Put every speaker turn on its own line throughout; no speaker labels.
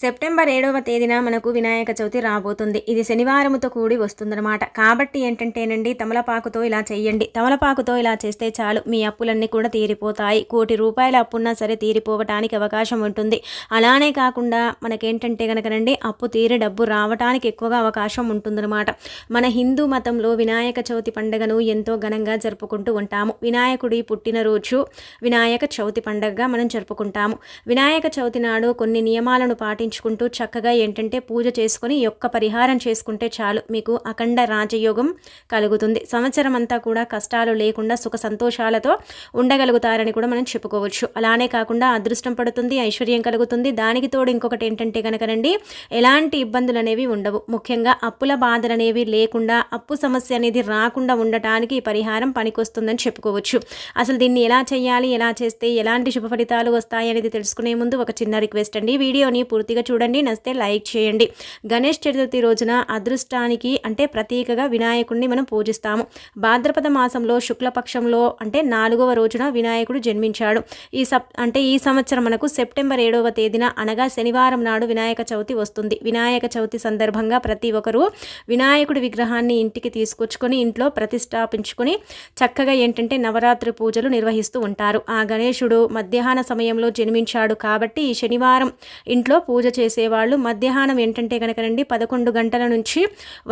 September ఏడవ తేదీన మనకు వినాయక చవితి రాబోతుంది. ఇది శనివారంతో కూడి వస్తుందన్నమాట. కాబట్టి ఏంటంటేనండి తమలపాకుతో ఇలా చేయండి తమలపాకుతో ఇలా చేస్తే చాలు. మీ అప్పులన్నీ కూడా తీరిపోతాయి. కోటి రూపాయల అప్పున్నా సరే తీరిపోవటానికి అవకాశం ఉంటుంది. అలానే కాకుండా మనకేంటంటే కనుకనండి అప్పు తీరి డబ్బు రావటానికి ఎక్కువగా అవకాశం ఉంటుందన్నమాట. మన హిందూ మతంలో వినాయక చవితి పండుగను ఎంతో ఘనంగా జరుపుకుంటూ ఉంటాము. వినాయకుడి పుట్టినరోజు వినాయక చవితి పండుగగా మనం జరుపుకుంటాము. వినాయక చవితి నాడు కొన్ని నియమాలను పాటి పాటించుకుంటూ చక్కగా ఏంటంటే పూజ చేసుకొని ఈ యొక్క పరిహారం చేసుకుంటే చాలు. మీకు అఖండ రాజయోగం కలుగుతుంది. సంవత్సరం అంతా కూడా కష్టాలు లేకుండా సుఖ సంతోషాలతో ఉండగలుగుతారని కూడా మనం చెప్పుకోవచ్చు. అలానే కాకుండా అదృష్టం పడుతుంది ఐశ్వర్యం కలుగుతుంది. దానికి తోడు ఇంకొకటి ఏంటంటే కనుకనండి ఎలాంటి ఇబ్బందులు అనేవి ఉండవు. ముఖ్యంగా అప్పుల బాధలు అనేవి లేకుండా అప్పు సమస్య అనేది రాకుండా ఉండటానికి ఈ పరిహారం పనికొస్తుందని చెప్పుకోవచ్చు. అసలు దీన్ని ఎలా చేయాలి ఎలా చేస్తే ఎలాంటి శుభ ఫలితాలు వస్తాయి అనేది తెలుసుకునే ముందు ఒక చిన్న రిక్వెస్ట్ అండి. వీడియోని పూర్తిగా పూర్తిగా చూడండి. నచ్చితే లైక్ చేయండి. గణేష్ చతుర్థి రోజున అదృష్టానికి అంటే ప్రతీకగా వినాయకుడిని మనం పూజిస్తాము. భాద్రపద మాసంలో శుక్లపక్షంలో అంటే నాలుగవ రోజున వినాయకుడు జన్మించాడు. ఈ సప్ అంటే ఈ సంవత్సరం మనకు సెప్టెంబర్ ఏడవ తేదీన అనగా శనివారం నాడు వినాయక చవితి వస్తుంది. వినాయక చవితి సందర్భంగా ప్రతి ఒక్కరూ వినాయకుడి విగ్రహాన్ని ఇంటికి తీసుకొచ్చుకొని ఇంట్లో ప్రతిష్టాపించుకొని చక్కగా ఏంటంటే నవరాత్రి పూజలు నిర్వహిస్తూ ఉంటారు. ఆ గణేశుడు మధ్యాహ్న సమయంలో జన్మించాడు కాబట్టి ఈ శనివారం ఇంట్లో పూజ పూజ చేసేవాళ్ళు. మధ్యాహ్నం ఏంటంటే కనుకనండి పదకొండు గంటల నుంచి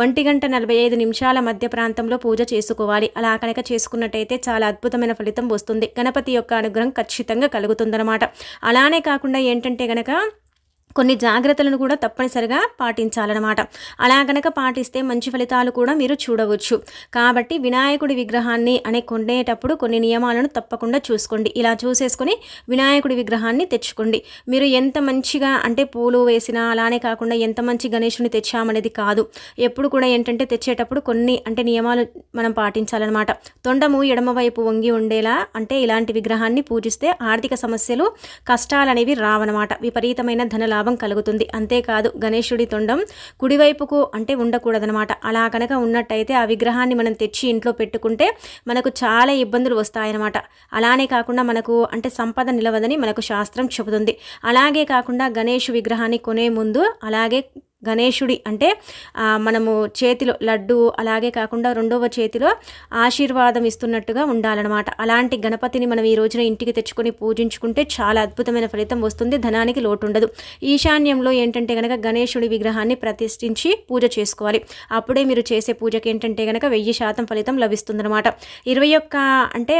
ఒంటి గంట నలభై ఐదు నిమిషాల మధ్య ప్రాంతంలో పూజ చేసుకోవాలి. అలా కనుక చేసుకున్నట్టయితే చాలా అద్భుతమైన ఫలితం వస్తుంది. గణపతి యొక్క అనుగ్రహం ఖచ్చితంగా కలుగుతుందన్నమాట. అలానే కాకుండా ఏంటంటే కనుక కొన్ని జాగ్రత్తలను కూడా తప్పనిసరిగా పాటించాలన్నమాట. అలా కనుక పాటిస్తే మంచి ఫలితాలు కూడా మీరు చూడవచ్చు. కాబట్టి వినాయకుడి విగ్రహాన్ని అనే కొనేటప్పుడు కొన్ని నియమాలను తప్పకుండా చూసుకోండి. ఇలా చూసేసుకొని వినాయకుడి విగ్రహాన్ని తెచ్చుకోండి. మీరు ఎంత మంచిగా అంటే పూలు వేసినా అలానే కాకుండా ఎంత మంచి గణేషుని తెచ్చామనేది కాదు. ఎప్పుడు కూడా ఏంటంటే తెచ్చేటప్పుడు కొన్ని అంటే నియమాలు మనం పాటించాలన్నమాట. తొండము ఎడమవైపు వంగి ఉండేలా అంటే ఇలాంటి విగ్రహాన్ని పూజిస్తే ఆర్థిక సమస్యలు కష్టాలు అనేవి రావన్నమాట. విపరీతమైన ధనలాభం లాభం కలుగుతుంది. అంతేకాదు గణేశుడి తొండం కుడివైపుకు అంటే ఉండకూడదనమాట అలా కనుక ఉన్నట్టయితే ఆ విగ్రహాన్ని మనం తెచ్చి ఇంట్లో పెట్టుకుంటే మనకు చాలా ఇబ్బందులు వస్తాయన్నమాట. అలానే కాకుండా మనకు అంటే సంపద నిలవదని మనకు శాస్త్రం చెబుతుంది. అలాగే కాకుండా గణేష్ విగ్రహాన్ని కొనే ముందు అలాగే గణేశుడి అంటే మనము చేతిలో లడ్డు అలాగే కాకుండా రెండవ చేతిలో ఆశీర్వాదం ఇస్తున్నట్టుగా ఉండాలన్నమాట. అలాంటి గణపతిని మనం ఈ రోజున ఇంటికి తెచ్చుకొని పూజించుకుంటే చాలా అద్భుతమైన ఫలితం వస్తుంది. ధనానికి లోటు ఉండదు ఈశాన్యంలో ఏంటంటే కనుక గణేశుడి విగ్రహాన్ని ప్రతిష్ఠించి పూజ చేసుకోవాలి. అప్పుడే మీరు చేసే పూజకి ఏంటంటే కనుక వెయ్యి శాతం ఫలితం లభిస్తుందన్నమాట. ఇరవై ఒక్క అంటే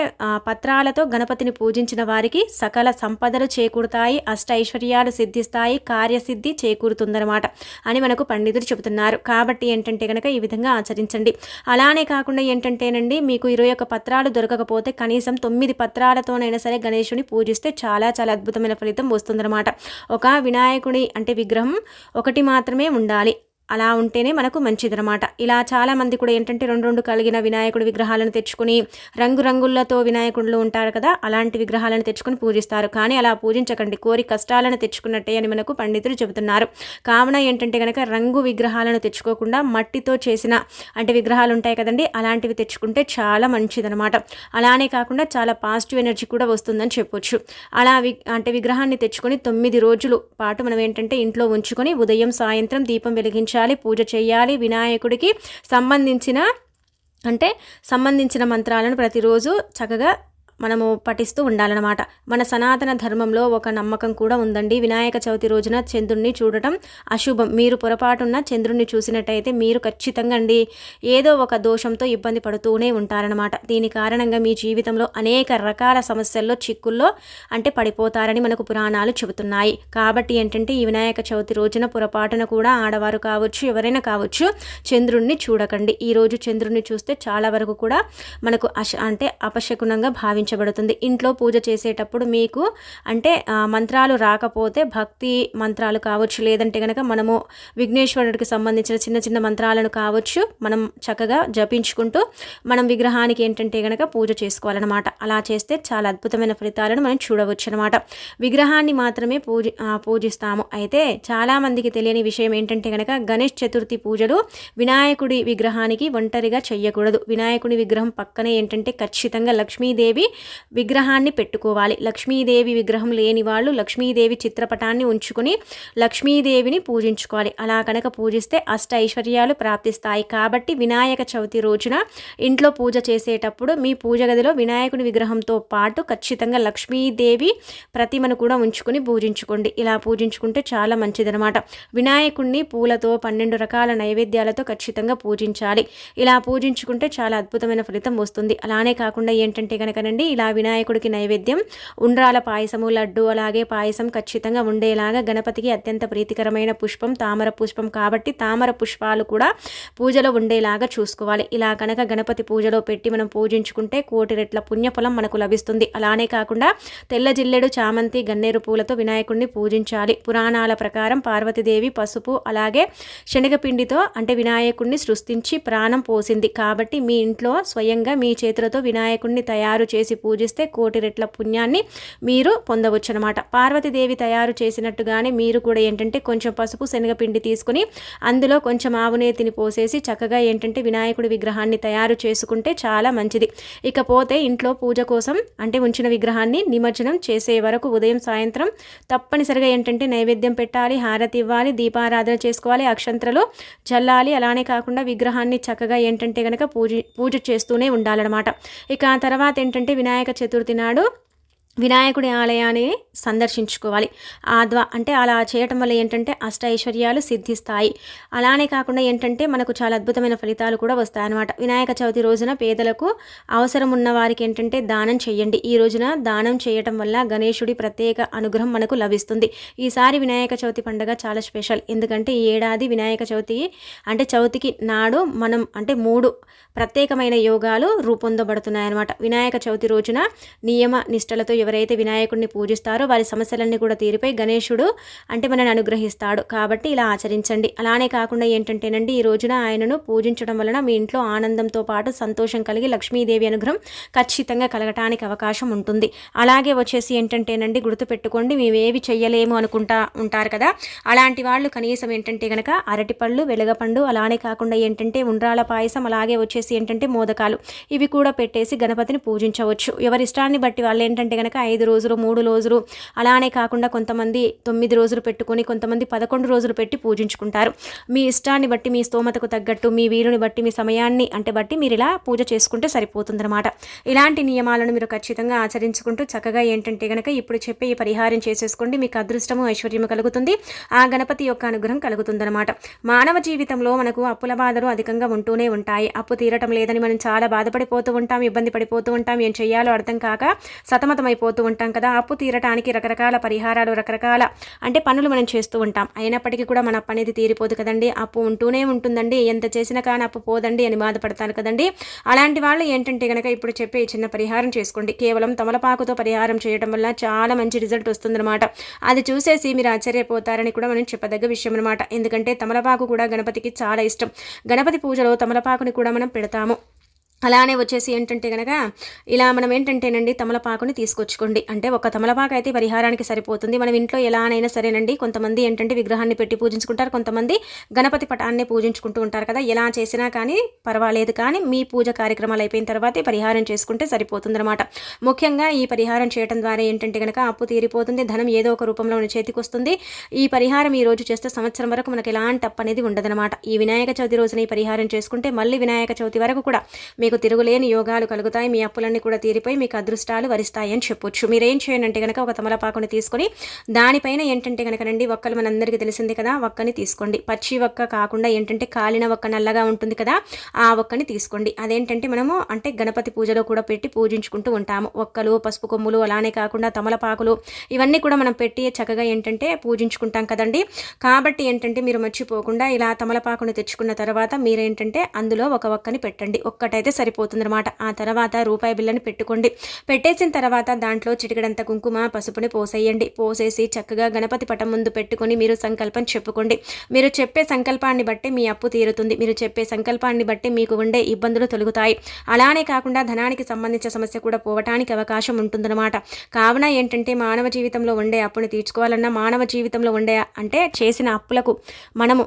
పత్రాలతో గణపతిని పూజించిన వారికి సకల సంపదలు చేకూరుతాయి అష్ట ఐశ్వర్యాలు సిద్ధిస్తాయి కార్యసిద్ధి చేకూరుతుందన్నమాట. అని మనకు పండితులు చెబుతున్నారు. కాబట్టి ఏంటంటే కనుక ఈ విధంగా ఆచరించండి. అలానే కాకుండా ఏంటంటేనండి మీకు ఇరవై ఒక్క పత్రాలు దొరకకపోతే కనీసం తొమ్మిది పత్రాలతోనైనా సరే గణేషుని పూజిస్తే చాలా చాలా అద్భుతమైన ఫలితం వస్తుందన్నమాట. ఒక వినాయకుడి అంటే విగ్రహం ఒకటి మాత్రమే ఉండాలి. అలా ఉంటేనే మనకు మంచిదనమాట ఇలా చాలామంది కూడా ఏంటంటే రెండు రెండు కలిగిన వినాయకుడి విగ్రహాలను తెచ్చుకుని రంగురంగులతో వినాయకుడులు ఉంటారు కదా అలాంటి విగ్రహాలను తెచ్చుకొని పూజిస్తారు. కానీ అలా పూజించకండి. కోరి కష్టాలను తెచ్చుకున్నట్టే అని మనకు పండితులు చెబుతున్నారు. కావున ఏంటంటే కనుక రంగు విగ్రహాలను తెచ్చుకోకుండా మట్టితో చేసిన అంటే విగ్రహాలు ఉంటాయి కదండి అలాంటివి తెచ్చుకుంటే చాలా మంచిదనమాట అలానే కాకుండా చాలా పాజిటివ్ ఎనర్జీ కూడా వస్తుందని చెప్పొచ్చు. అలా వి అంటే విగ్రహాన్ని తెచ్చుకొని తొమ్మిది రోజులు పాటు మనం ఏంటంటే ఇంట్లో ఉంచుకొని ఉదయం సాయంత్రం దీపం వెలిగించి పూజించాలి పూజ చేయాలి. వినాయకుడికి సంబంధించిన అంటే సంబంధించిన మంత్రాలను ప్రతిరోజు చక్కగా మనము పఠిస్తూ ఉండాలన్నమాట. మన సనాతన ధర్మంలో ఒక నమ్మకం కూడా ఉందండి. వినాయక చవితి రోజున చంద్రుణ్ణి చూడటం అశుభం. మీరు పొరపాటున్న చంద్రుణ్ణి చూసినట్టయితే మీరు ఖచ్చితంగా అండి ఏదో ఒక దోషంతో ఇబ్బంది పడుతూనే ఉంటారనమాట దీని కారణంగా మీ జీవితంలో అనేక రకాల సమస్యల్లో చిక్కుల్లో అంటే పడిపోతారని మనకు పురాణాలు చెబుతున్నాయి. కాబట్టి ఏంటంటే ఈ వినాయక చవితి రోజున పొరపాటున కూడా ఆడవారు కావచ్చు ఎవరైనా కావచ్చు చంద్రుణ్ణి చూడకండి. ఈరోజు చంద్రుణ్ణి చూస్తే చాలా వరకు కూడా మనకు అశ అంటే అపశకునంగా భావించ భావించబడుతుంది ఇంట్లో పూజ చేసేటప్పుడు మీకు అంటే మంత్రాలు రాకపోతే భక్తి మంత్రాలు కావచ్చు. లేదంటే కనుక మనము విఘ్నేశ్వరుడికి సంబంధించిన చిన్న చిన్న మంత్రాలను కావచ్చు మనం చక్కగా జపించుకుంటూ మనం విగ్రహానికి ఏంటంటే కనుక పూజ చేసుకోవాలన్నమాట. అలా చేస్తే చాలా అద్భుతమైన ఫలితాలను మనం చూడవచ్చు అనమాట విగ్రహాన్ని మాత్రమే పూజ పూజిస్తాము. అయితే చాలామందికి తెలియని విషయం ఏంటంటే కనుక గణేష్ చతుర్థి పూజలు వినాయకుడి విగ్రహానికి ఒంటరిగా చెయ్యకూడదు. వినాయకుడి విగ్రహం పక్కనే ఏంటంటే ఖచ్చితంగా లక్ష్మీదేవి విగ్రహాన్ని పెట్టుకోవాలి. లక్ష్మీదేవి విగ్రహం లేని వాళ్ళు లక్ష్మీదేవి చిత్రపటాన్ని ఉంచుకుని లక్ష్మీదేవిని పూజించుకోవాలి. అలా కనుక పూజిస్తే అష్ట ఐశ్వర్యాలు ప్రాప్తిస్తాయి. కాబట్టి వినాయక చవితి రోజున ఇంట్లో పూజ చేసేటప్పుడు మీ పూజ గదిలో వినాయకుని విగ్రహంతో పాటు ఖచ్చితంగా లక్ష్మీదేవి ప్రతిమను కూడా ఉంచుకుని పూజించుకోండి. ఇలా పూజించుకుంటే చాలా మంచిదనమాట వినాయకుడిని పూలతో పన్నెండు రకాల నైవేద్యాలతో ఖచ్చితంగా పూజించాలి. ఇలా పూజించుకుంటే చాలా అద్భుతమైన ఫలితం వస్తుంది. అలానే కాకుండా ఏంటంటే కనుకనండి ఇలా వినాయకుడికి నైవేద్యం ఉండ్రాల పాయసము లడ్డు అలాగే పాయసం ఖచ్చితంగా ఉండేలాగా గణపతికి అత్యంత ప్రీతికరమైన పుష్పం తామర పుష్పం కాబట్టి తామర పుష్పాలు కూడా పూజలో ఉండేలాగా చూసుకోవాలి. ఇలా కనుక గణపతి పూజలో పెట్టి మనం పూజించుకుంటే కోటి రెట్ల పుణ్యఫలం మనకు లభిస్తుంది. అలానే కాకుండా తెల్ల జిల్లెడు చామంతి గన్నేరు పూలతో వినాయకుడిని పూజించాలి. పురాణాల ప్రకారం పార్వతీదేవి పసుపు అలాగే శనగపిండితో అంటే వినాయకుడిని సృష్టించి ప్రాణం పోసింది. కాబట్టి మీ ఇంట్లో స్వయంగా మీ చేతులతో వినాయకుడిని తయారు చేసి పూజిస్తే కోటి రెట్ల పుణ్యాన్ని మీరు పొందవచ్చు అనమాట పార్వతీదేవి తయారు చేసినట్టుగానే మీరు కూడా ఏంటంటే కొంచెం పసుపు శనగపిండి తీసుకుని అందులో కొంచెం ఆవునేతిని పోసేసి చక్కగా ఏంటంటే వినాయకుడి విగ్రహాన్ని తయారు చేసుకుంటే చాలా మంచిది. ఇకపోతే ఇంట్లో పూజ కోసం అంటే ఉంచిన విగ్రహాన్ని నిమజ్జనం చేసే వరకు ఉదయం సాయంత్రం తప్పనిసరిగా ఏంటంటే నైవేద్యం పెట్టాలి హారతి ఇవ్వాలి దీపారాధన చేసుకోవాలి అక్షంత్రలు చల్లాలి అలానే కాకుండా విగ్రహాన్ని చక్కగా ఏంటంటే కనుక పూజ పూజ చేస్తూనే ఉండాలన్నమాట. ఇక ఆ తర్వాత ఏంటంటే వినాయక చతుర్థి నాడు వినాయకుడి ఆలయాన్ని సందర్శించుకోవాలి. ఆద్వా అంటే అలా చేయటం వల్ల ఏంటంటే అష్ట ఐశ్వర్యాలు సిద్ధిస్తాయి. అలానే కాకుండా ఏంటంటే మనకు చాలా అద్భుతమైన ఫలితాలు కూడా వస్తాయన్నమాట. వినాయక చవితి రోజున పేదలకు అవసరం ఉన్న వారికి ఏంటంటే దానం చేయండి ఈ రోజున దానం చేయటం వల్ల గణేశుడి ప్రత్యేక అనుగ్రహం మనకు లభిస్తుంది. ఈసారి వినాయక చవితి పండుగ చాలా స్పెషల్. ఎందుకంటే ఈ ఏడాది వినాయక చవితి అంటే చవితికి నాడు మనం అంటే మూడు ప్రత్యేకమైన యోగాలు రూపొందబడుతున్నాయి అన్నమాట వినాయక చవితి రోజున నియమ నిష్టలతో ఎవరైతే వినాయకుడిని పూజిస్తారో వారి సమస్యలన్నీ కూడా తీరిపోయి గణేశుడు అంటే మనని అనుగ్రహిస్తాడు. కాబట్టి ఇలా ఆచరించండి. అలానే కాకుండా ఏంటంటేనండి ఈ రోజున ఆయనను పూజించడం వలన మీ ఇంట్లో ఆనందంతో పాటు సంతోషం కలిగి లక్ష్మీదేవి అనుగ్రహం ఖచ్చితంగా కలగటానికి అవకాశం ఉంటుంది. అలాగే వచ్చేసి ఏంటంటేనండి గుర్తుపెట్టుకోండి మేమేవి చెయ్యలేము అనుకుంటా ఉంటారు కదా. అలాంటి వాళ్ళు కనీసం ఏంటంటే కనుక అరటిపళ్ళు వెలగపండు అలానే కాకుండా ఏంటంటే ఉండ్రాల పాయసం అలాగే వచ్చేసి ఏంటంటే మోదకాలు ఇవి కూడా పెట్టేసి గణపతిని పూజించవచ్చు. ఎవరి ఇష్టాన్ని బట్టి వాళ్ళు ఏంటంటే కనుక ఐదు రోజులు మూడు రోజులు అలానే కాకుండా కొంతమంది తొమ్మిది రోజులు పెట్టుకొని కొంతమంది పదకొండు రోజులు పెట్టి పూజించుకుంటారు. మీ ఇష్టాన్ని బట్టి మీ స్తోమతకు తగ్గట్టు మీ వీరుని బట్టి మీ సమయాన్ని అంటే బట్టి మీరు ఇలా పూజ చేసుకుంటే సరిపోతుందన్నమాట. ఇలాంటి నియమాలను మీరు ఖచ్చితంగా ఆచరించుకుంటూ చక్కగా ఏంటంటే కనుక ఇప్పుడు చెప్పే ఈ పరిహారం చేసేసుకోండి. మీకు అదృష్టము ఐశ్వర్యము కలుగుతుంది. ఆ గణపతి యొక్క అనుగ్రహం కలుగుతుందన్నమాట. మానవ జీవితంలో మనకు అప్పుల బాధలు అధికంగా ఉంటూనే ఉంటాయి. అప్పు తీరటం లేదని మనం చాలా బాధపడిపోతూ ఉంటాం ఇబ్బంది పడిపోతూ ఉంటాం. ఏం చేయాలో అర్థం కాక సతమతమైపోతూ ఉంటాం కదా అప్పు తీరటానికి రకరకాల పరిహారాలు రకరకాల అంటే పనులు మనం చేస్తూ ఉంటాం. అయినప్పటికీ కూడా మన అప్పు అనేది తీరిపోదు కదండి. అప్పు ఉంటూనే ఉంటుందండి. ఎంత చేసినా కానీ అప్పు పోదండి అని బాధపడతాను కదండి. అలాంటి వాళ్ళు ఏంటంటే కనుక ఇప్పుడు చెప్పే చిన్న పరిహారం చేసుకోండి. కేవలం తమలపాకుతో పరిహారం చేయడం వల్ల చాలా మంచి రిజల్ట్ వస్తుందన్నమాట. అది చూసేసి మీరు ఆశ్చర్యపోతారని కూడా మనం చెప్పదగ్గ విషయం అనమాట ఎందుకంటే తమలపాకు కూడా గణపతికి చాలా ఇష్టం. గణపతి పూజలో తమలపాకుని కూడా మనం పెడతాము. అలానే వచ్చేసి ఏంటంటే కనుక ఇలా మనం ఏంటంటేనండి తమలపాకుని తీసుకొచ్చుకోండి. అంటే ఒక తమలపాకు అయితే పరిహారానికి సరిపోతుంది. మనం ఇంట్లో ఎలానైనా సరేనండి కొంతమంది ఏంటంటే విగ్రహాన్ని పెట్టి పూజించుకుంటారు. కొంతమంది గణపతి పటాన్ని పూజించుకుంటూ ఉంటారు కదా. ఎలా చేసినా కానీ పర్వాలేదు. కానీ మీ పూజ కార్యక్రమాలు అయిపోయిన తర్వాతే పరిహారం చేసుకుంటే సరిపోతుందన్నమాట. ముఖ్యంగా ఈ పరిహారం చేయడం ద్వారా ఏంటంటే కనుక అప్పు తీరిపోతుంది. ధనం ఏదో ఒక రూపంలో మన చేతికి వస్తుంది. ఈ పరిహారం ఈ రోజు చేస్తే సంవత్సరం వరకు మనకి ఎలాంటి అప్పు అనేది ఉండదనమాట ఈ వినాయక చవితి రోజున ఈ పరిహారం చేసుకుంటే మళ్ళీ వినాయక చవితి వరకు కూడా మీకు తిరుగులేని యోగాలు కలుగుతాయి మీ అప్పులన్నీ కూడా తీరిపోయి మీకు అదృష్టాలు వరిస్తాయి అని చెప్పొచ్చు. మీరేం చేయండి కనుక ఒక తమలపాకుని తీసుకొని దానిపైన ఏంటంటే కనుకనండి ఒక్కలు మనందరికీ తెలిసింది కదా ఒక్కని తీసుకోండి. పచ్చి ఒక్క కాకుండా ఏంటంటే కాలిన ఒక్క నల్లగా ఉంటుంది కదా ఆ ఒక్కని తీసుకోండి. అదేంటంటే మనము అంటే గణపతి పూజలో కూడా పెట్టి పూజించుకుంటూ ఉంటాము. ఒక్కలు పసుపు కొమ్ములు అలానే కాకుండా తమలపాకులు ఇవన్నీ కూడా మనం పెట్టి చక్కగా ఏంటంటే పూజించుకుంటాం కదండి. కాబట్టి ఏంటంటే మీరు మర్చిపోకుండా ఇలా తమలపాకుని తెచ్చుకున్న తర్వాత మీరేంటంటే అందులో ఒక ఒక్కని పెట్టండి. ఒక్కటైతే సరిపోతుందన్నమాట. ఆ తర్వాత రూపాయి బిల్లని పెట్టుకోండి. పెట్టేసిన తర్వాత దాంట్లో చిటికడంత కుంకుమ పసుపుని పోసేయండి. పోసేసి చక్కగా గణపతి పటం ముందు పెట్టుకొని మీరు సంకల్పం చెప్పుకోండి. మీరు చెప్పే సంకల్పాన్ని బట్టి మీ అప్పు తీరుతుంది. మీరు చెప్పే సంకల్పాన్ని బట్టి మీకు ఉండే ఇబ్బందులు తొలుగుతాయి. అలానే కాకుండా ధనానికి సంబంధించిన సమస్య కూడా పోవటానికి అవకాశం ఉంటుందన్నమాట. కావున ఏంటంటే మానవ జీవితంలో ఉండే అప్పుని తీర్చుకోవాలన్నా మానవ జీవితంలో ఉండే అంటే చేసిన అప్పులకు మనము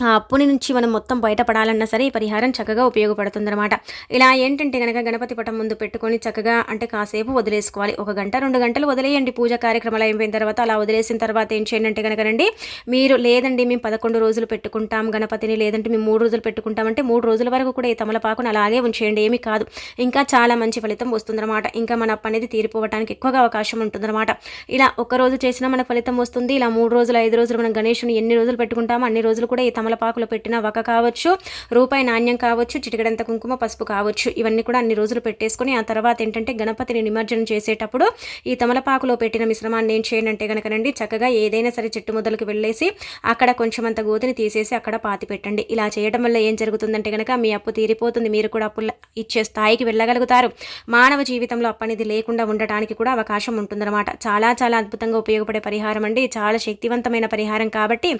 ఆ అప్పుని నుంచి మనం మొత్తం బయటపడాలన్నా సరే ఈ పరిహారం చక్కగా ఉపయోగపడుతుందన్నమాట. ఇలా ఏంటంటే కనుక గణపతి పటం ముందు పెట్టుకొని చక్కగా అంటే కాసేపు వదిలేసుకోవాలి. ఒక గంట రెండు గంటలు వదిలేయండి పూజ కార్యక్రమాలు అయిపోయిన తర్వాత. అలా వదిలేసిన తర్వాత ఏం చేయండి అంటే కనుకనండి మీరు లేదండి మేము పదకొండు రోజులు పెట్టుకుంటాం గణపతిని లేదంటే మేము మూడు రోజులు పెట్టుకుంటామంటే మూడు రోజుల వరకు కూడా ఈ తమలపాకును అలాగే ఉంచేయండి. ఏమి కాదు. ఇంకా చాలా మంచి ఫలితం వస్తుందన్నమాట. ఇంకా మన అప్పు అనేది తీరిపోవడానికి ఎక్కువగా అవకాశం ఉంటుందన్నమాట. ఇలా ఒక రోజు చేసినా మనకు ఫలితం వస్తుంది. ఇలా మూడు రోజులు ఐదు రోజులు మనం గణేషుని ఎన్ని రోజులు పెట్టుకుంటామో అన్ని రోజులు కూడా ఈ తమలపాకులో పెట్టిన వక కావచ్చు రూపాయి నాణ్యం కావచ్చు చిటికడంత కుంకుమ పసుపు కావచ్చు. ఇవన్నీ కూడా అన్ని రోజులు పెట్టేసుకొని ఆ తర్వాత ఏంటంటే గణపతిని నిమజ్జనం చేసేటప్పుడు ఈ తమలపాకులో పెట్టిన మిశ్రమాన్ని ఏం చేయనంటే కనుకనండి చక్కగా ఏదైనా సరే చెట్టు మొదలకు వెళ్ళేసి అక్కడ కొంచెం అంత గోతిని తీసేసి అక్కడ పాతి పెట్టండి. ఇలా చేయడం వల్ల ఏం జరుగుతుందంటే కనుక మీ అప్పు తీరిపోతుంది. మీరు కూడా అప్పు ఇచ్చే స్థాయికి వెళ్ళగలుగుతారు. మానవ జీవితంలో అప్పనిది లేకుండా ఉండటానికి కూడా అవకాశం ఉంటుందన్నమాట. చాలా చాలా అద్భుతంగా ఉపయోగపడే పరిహారం అండి. చాలా శక్తివంతమైన పరిహారం కాబట్టి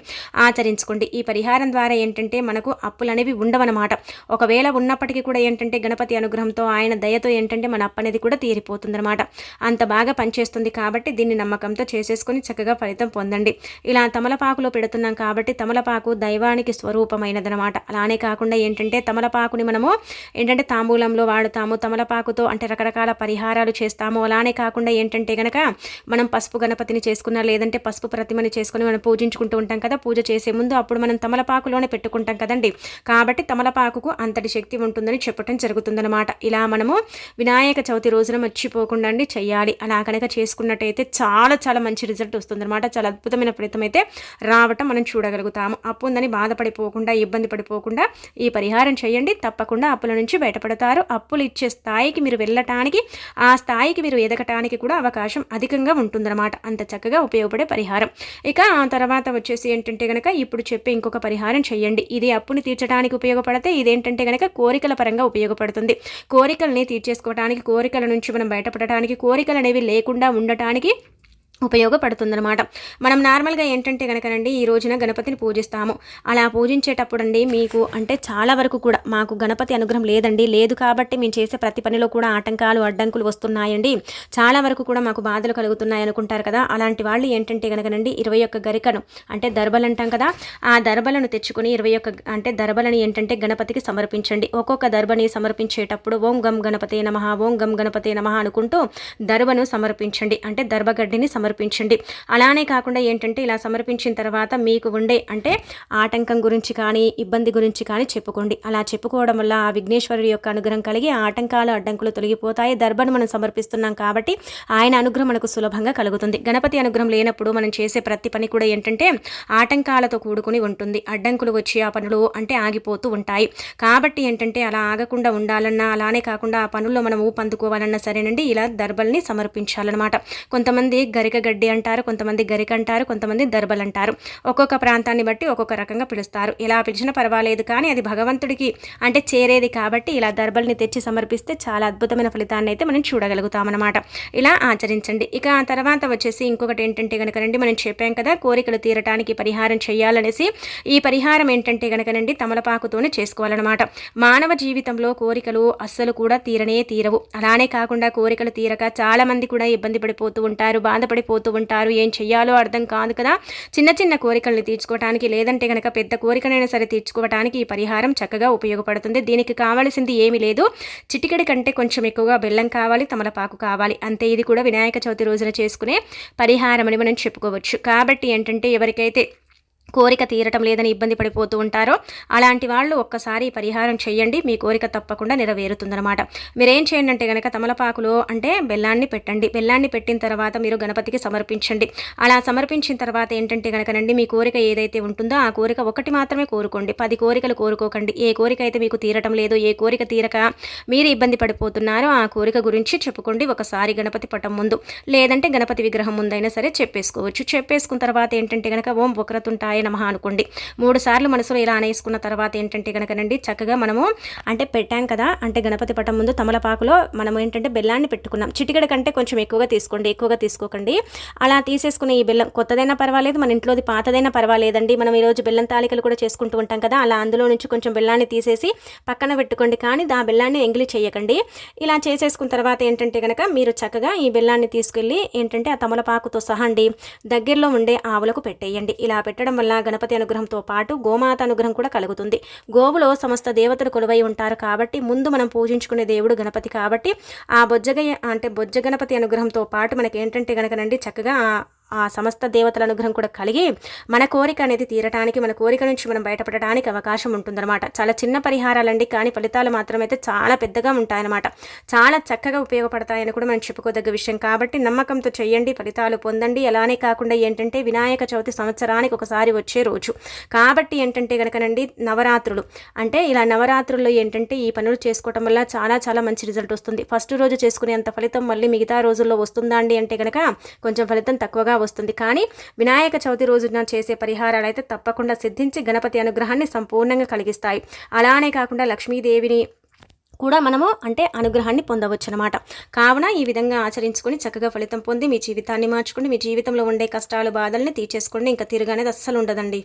ఆచరించుకోండి. ఈ పరిహారం ద్వారా ఏంటంటే మనకు అప్పులు అనేవి ఉండవన్నమాట. ఒకవేళ ఉన్నప్పటికీ కూడా ఏంటంటే గణపతి అనుగ్రహంతో ఆయన దయతో ఏంటంటే మన అప్పు అనేది కూడా తీరిపోతుందన్నమాట. అంత బాగా పనిచేస్తుంది కాబట్టి దీన్ని నమ్మకంతో చేసేసుకొని చక్కగా ఫలితం పొందండి. ఇలా తమలపాకులో పెడుతున్నాం కాబట్టి తమలపాకు దైవానికి స్వరూపమైనదనమాట అలానే కాకుండా ఏంటంటే తమలపాకుని మనము ఏంటంటే తాంబూలంలో వాడుతాము తమలపాకుతో అంటే రకరకాల పరిహారాలు చేస్తాము. అలానే కాకుండా ఏంటంటే గనక మనం పసుపు గణపతిని చేసుకున్నా లేదంటే పసుపు ప్రతిమని చేసుకుని మనం పూజించుకుంటూ ఉంటాం కదా పూజ చేసే ముందు అప్పుడు మనం తమలపాకులోనే పెట్టుకుంటాం కదండి. కాబట్టి తమలపాకుకు అంతటి శక్తి ఉంటుందని చెప్పటం జరుగుతుందనమాట ఇలా మనము వినాయక చవితి రోజున మర్చిపోకుండా అండి చెయ్యాలి. అలా కనుక చేసుకున్నట్టయితే చాలా చాలా మంచి రిజల్ట్ వస్తుందన్నమాట. చాలా అద్భుతమైన ఫలితం అయితే రావటం మనం చూడగలుగుతాము. అప్పు ఉందని బాధపడిపోకుండా ఇబ్బంది పడిపోకుండా ఈ పరిహారం చేయండి. తప్పకుండా అప్పుల నుంచి బయటపడతారు. అప్పులు ఇచ్చే స్థాయికి మీరు వెళ్ళటానికి ఆ స్థాయికి మీరు ఎదగటానికి కూడా అవకాశం అధికంగా ఉంటుందన్నమాట. అంత చక్కగా ఉపయోగపడే పరిహారం. ఇక ఆ తర్వాత వచ్చేసి ఏంటంటే కనుక ఇప్పుడు చెప్పే ఇంకొక పరిహారం చేయండి ఇది అప్పుని తీర్చడానికి ఉపయోగపడితే ఇదేంటంటే కనుక కోరికల పరంగా ఉపయోగపడుతుంది. కోరికల్ని తీర్చేసుకోవడానికి కోరికల నుంచి మనం బయటపడటానికి కోరికలు అనేవి లేకుండా ఉండటానికి ఉపయోగపడుతుందన్నమాట. మనం నార్మల్గా ఏంటంటే కనుకనండి ఈ రోజున గణపతిని పూజిస్తాము. అలా పూజించేటప్పుడు అండి మీకు అంటే చాలా వరకు కూడా మాకు గణపతి అనుగ్రహం లేదండి. లేదు కాబట్టి మేము చేసే ప్రతి పనిలో కూడా ఆటంకాలు అడ్డంకులు వస్తున్నాయండి. చాలా వరకు కూడా మాకు బాధలు కలుగుతున్నాయి అనుకుంటారు కదా. అలాంటి వాళ్ళు ఏంటంటే కనుకనండి ఇరవై ఒక్క గరికను అంటే దర్బలు అంటాం కదా. ఆ దర్బలను తెచ్చుకొని ఇరవై ఒక్క అంటే దర్బలని ఏంటంటే గణపతికి సమర్పించండి. ఒక్కొక్క దర్బని సమర్పించేటప్పుడు ఓం గం గణపతి నమ ఓం గం గణపతి నమ అనుకుంటూ దర్బను సమర్పించండి. అంటే దర్భగడ్డిని సమర్ సమర్పించండి. అలానే కాకుండా ఏంటంటే ఇలా సమర్పించిన తర్వాత మీకు ఉండే అంటే ఆటంకం గురించి కానీ ఇబ్బంది గురించి కానీ చెప్పుకోండి. అలా చెప్పుకోవడం వల్ల ఆ విఘ్నేశ్వరుడి యొక్క అనుగ్రహం కలిగి ఆటంకాలు అడ్డంకులు తొలగిపోతాయి. దర్భను మనం సమర్పిస్తున్నాం కాబట్టి ఆయన అనుగ్రహం మనకు సులభంగా కలుగుతుంది. గణపతి అనుగ్రహం లేనప్పుడు మనం చేసే ప్రతి పని కూడా ఏంటంటే ఆటంకాలతో కూడుకుని ఉంటుంది. అడ్డంకులు వచ్చి ఆ పనులు అంటే ఆగిపోతూ ఉంటాయి. కాబట్టి ఏంటంటే అలా ఆగకుండా ఉండాలన్నా అలానే కాకుండా ఆ పనుల్లో మనం ఊపందుకోవాలన్నా సరేనండి. ఇలా దర్బల్ని సమర్పించాలన్నమాట. కొంతమంది గరిక గడ్డి అంటారు కొంతమంది గరిక అంటారు కొంతమంది దర్బల్ అంటారు. ఒక్కొక్క ప్రాంతాన్ని బట్టి ఒక్కొక్క రకంగా పిలుస్తారు. ఇలా పిలిచినా పర్వాలేదు కానీ అది భగవంతుడికి అంటే చేరేది కాబట్టి ఇలా దర్బల్ని తెచ్చి సమర్పిస్తే చాలా అద్భుతమైన ఫలితాన్ని అయితే మనం చూడగలుగుతామన్నమాట. ఇలా ఆచరించండి. ఇక ఆ తర్వాత వచ్చేసి ఇంకొకటి ఏంటంటే కనుకనండి మనం చెప్పాం కదా కోరికలు తీరటానికి పరిహారం చేయాలనేసి ఈ పరిహారం ఏంటంటే కనుకనండి తమలపాకుతోనే చేసుకోవాలన్నమాట. మానవ జీవితంలో కోరికలు అస్సలు కూడా తీరనే తీరవు. అలానే కాకుండా కోరికలు తీరక చాలామంది కూడా ఇబ్బంది పడిపోతూ ఉంటారు బాధపడి పోతూ ఉంటారు. ఏం చెయ్యాలో అర్థం కాదు కదా. చిన్న చిన్న కోరికల్ని తీర్చుకోవటానికి లేదంటే కనుక పెద్ద కోరికనైనా సరే తీర్చుకోవటానికి ఈ పరిహారం చక్కగా ఉపయోగపడుతుంది. దీనికి కావాల్సింది ఏమీ లేదు. చిటికడి కంటే కొంచెం ఎక్కువగా బెల్లం కావాలి తమలపాకు కావాలి. అంతే. ఇది కూడా వినాయక చవితి రోజున చేసుకునే పరిహారం అని మనం చెప్పుకోవచ్చు. కాబట్టి ఏంటంటే ఎవరికైతే కోరిక తీరటం లేదని ఇబ్బంది పడిపోతూ ఉంటారో అలాంటి వాళ్ళు ఒక్కసారి పరిహారం చేయండి మీ కోరిక తప్పకుండా నెరవేరుతుందనమాట మీరేం చేయండి అంటే కనుక తమలపాకులో అంటే బెల్లాన్ని పెట్టండి. బెల్లాన్ని పెట్టిన తర్వాత మీరు గణపతికి సమర్పించండి. అలా సమర్పించిన తర్వాత ఏంటంటే కనుకనండి మీ కోరిక ఏదైతే ఉంటుందో ఆ కోరిక ఒకటి మాత్రమే కోరుకోండి. పది కోరికలు కోరుకోకండి. ఏ కోరిక అయితే మీకు తీరటం లేదు ఏ కోరిక తీరక మీరు ఇబ్బంది పడిపోతున్నారో ఆ కోరిక గురించి చెప్పుకోండి ఒకసారి గణపతి పటం ముందు. లేదంటే గణపతి విగ్రహం ముందైనా సరే చెప్పేసుకోవచ్చు. చెప్పేసుకున్న తర్వాత ఏంటంటే కనుక ఓం వక్రతుంటాయి శివాయ నమ అనుకోండి. మూడు సార్లు మనసులో ఇలా అనేసుకున్న తర్వాత ఏంటంటే కనుకనండి చక్కగా మనము అంటే పెట్టాం కదా అంటే గణపతి పటం ముందు తమలపాకులో మనం ఏంటంటే బెల్లాన్ని పెట్టుకున్నాం. చిటికడ కంటే కొంచెం ఎక్కువగా తీసుకోండి ఎక్కువగా తీసుకోకండి. అలా తీసేసుకునే ఈ బెల్లం కొత్తదైనా పర్వాలేదు మన ఇంట్లోది పాతదైనా పర్వాలేదండి. మనం ఈరోజు బెల్లం తాలికలు కూడా చేసుకుంటూ ఉంటాం కదా అలా అందులో నుంచి కొంచెం బెల్లాన్ని తీసేసి పక్కన పెట్టుకోండి. కానీ ఆ బెల్లాన్ని ఎంగిలి చేయకండి. ఇలా చేసేసుకున్న తర్వాత ఏంటంటే కనుక మీరు చక్కగా ఈ బెల్లాన్ని తీసుకెళ్ళి ఏంటంటే ఆ తమలపాకుతో సహా అండి దగ్గరలో ఉండే ఆవులకు పెట్టేయండి. ఇలా పెట్టడం వల్ల వల్ల గణపతి అనుగ్రహంతో పాటు గోమాత అనుగ్రహం కూడా కలుగుతుంది. గోవులో సమస్త దేవతలు కొలువై ఉంటారు కాబట్టి ముందు మనం పూజించుకునే దేవుడు గణపతి కాబట్టి ఆ బొజ్జగయ్య అంటే బొజ్జ గణపతి అనుగ్రహంతో పాటు మనకి ఏంటంటే గనకనండి చక్కగా ఆ సమస్త దేవతల అనుగ్రహం కూడా కలిగి మన కోరిక అనేది తీరటానికి మన కోరిక నుంచి మనం బయటపడటానికి అవకాశం ఉంటుందన్నమాట. చాలా చిన్న పరిహారాలండి కానీ ఫలితాలు మాత్రమైతే చాలా పెద్దగా ఉంటాయన్నమాట. చాలా చక్కగా ఉపయోగపడతాయని కూడా మనం చెప్పుకోదగ్గ విషయం. కాబట్టి నమ్మకంతో చేయండి ఫలితాలు పొందండి. అలానే కాకుండా ఏంటంటే వినాయక చవితి సంవత్సరానికి ఒకసారి వచ్చే రోజు. కాబట్టి ఏంటంటే కనుకనండి నవరాత్రులు. అంటే ఇలా నవరాత్రుల్లో ఏంటంటే ఈ పనులు చేసుకోవటం వల్ల చాలా చాలా మంచి రిజల్ట్ వస్తుంది. ఫస్ట్ రోజు చేసుకునే అంత ఫలితం మళ్ళీ మిగతా రోజుల్లో వస్తుందా అండి అంటే కనుక కొంచెం ఫలితం తక్కువగా వస్తుంది. కానీ వినాయక చవితి రోజున చేసే పరిహారాలు అయితే తప్పకుండా సిద్ధించి గణపతి అనుగ్రహాన్ని సంపూర్ణంగా కలిగిస్తాయి. అలానే కాకుండా లక్ష్మీదేవిని కూడా మనము అంటే అనుగ్రహాన్ని పొందవచ్చు అనమాట కావున ఈ విధంగా ఆచరించుకొని చక్కగా ఫలితం పొంది మీ జీవితాన్ని మార్చుకుని మీ జీవితంలో ఉండే కష్టాలు బాధల్ని తీర్చేసుకోండి. ఇంకా తిరగనేది అస్సలు ఉండదండి.